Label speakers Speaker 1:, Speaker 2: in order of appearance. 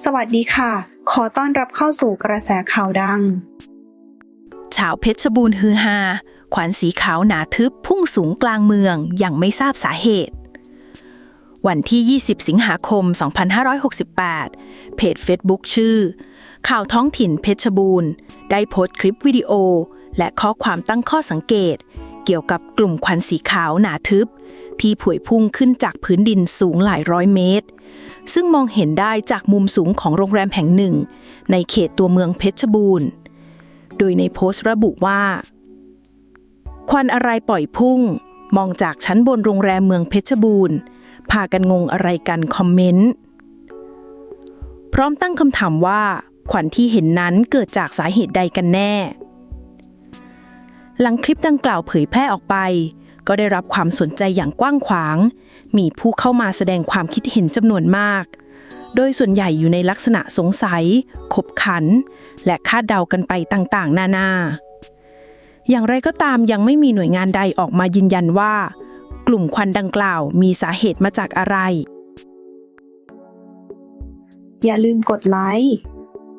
Speaker 1: สวัสดีค่ะ ขอต้อนรับเข้าสู่กระแสข่าวดัง
Speaker 2: ชาวเพชรบูรณ์ฮือฮา ขวัญสีขาวหนาทึบพุ่งสูงกลางเมืองอย่างไม่ทราบสาเหตุ วันที่ 20 สิงหาคม 2568 เพจ Facebook ชื่อ ข่าวท้องถิ่นเพชรบูรณ์ ได้โพสต์คลิปวิดีโอ และข้อความตั้งข้อสังเกต เกี่ยวกับกลุ่มควันสีขาวหนาทึบ ที่ผวยพุ่งขึ้นจากพื้นดินสูงหลายร้อยเมตร ซึ่งมองเห็นได้จากมุมสูงของโรงแรมแห่งหนึ่ง ในเขตตัวเมืองเพชรบูรณ์ โดยในโพสต์ระบุว่า ควันอะไรปล่อยพุ่ง มองจากชั้นบนโรงแรมเมืองเพชรบูรณ์ พากันงงอะไรกันคอมเมนต์ พร้อมตั้งคำถามว่าควันที่เห็นนั้นเกิดจากสาเหตุใดกันแน่ หลังคลิปดังกล่าวเผยแพร่ออกไป ก็ได้รับความสนใจอย่างกว้างขวาง มีผู้เข้ามาแสดงความคิดเห็นจำนวนมาก โดยส่วนใหญ่อยู่ในลักษณะสงสัย ขบขัน และคาดเดากันไปต่างๆ นานา อย่างไรก็ตามยังไม่มีหน่วยงานใดออกมายืนยันว่า กลุ่มควันดังกล่าวมีสาเหตุมาจากอะไร
Speaker 1: อย่าลืมกดไลค์